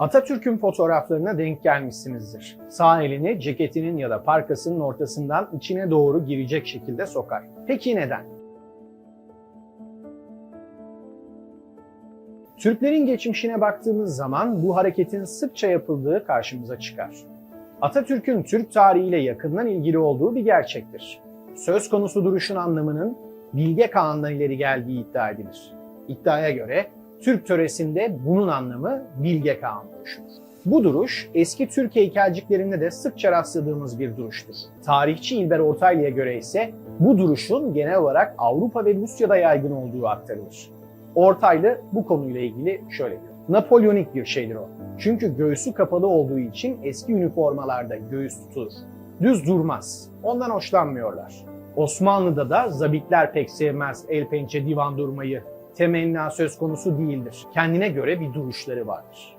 Atatürk'ün fotoğraflarına denk gelmişsinizdir. Sağ elini ceketinin ya da parkasının ortasından içine doğru girecek şekilde sokar. Peki neden? Türklerin geçmişine baktığımız zaman bu hareketin sıkça yapıldığı karşımıza çıkar. Atatürk'ün Türk tarihiyle yakından ilgili olduğu bir gerçektir. Söz konusu duruşun anlamının Bilge Kağan'dan ileri geldiği iddia edilir. İddiaya göre Türk töresinde bunun anlamı Bilge Kağan duruşudur. Bu duruş eski Türk heykelciklerinde de sıkça rastladığımız bir duruştur. Tarihçi İlber Ortaylı'ya göre ise bu duruşun genel olarak Avrupa ve Rusya'da yaygın olduğu aktarılır. Ortaylı bu konuyla ilgili şöyle diyor. Napolyonik bir şeydir o. Çünkü göğsü kapalı olduğu için eski üniformalarda göğüs tutulur. Düz durmaz. Ondan hoşlanmıyorlar. Osmanlı'da da zabitler pek sevmez el pençe divan durmayı. Temenna söz konusu değildir. Kendine göre bir duruşları vardır.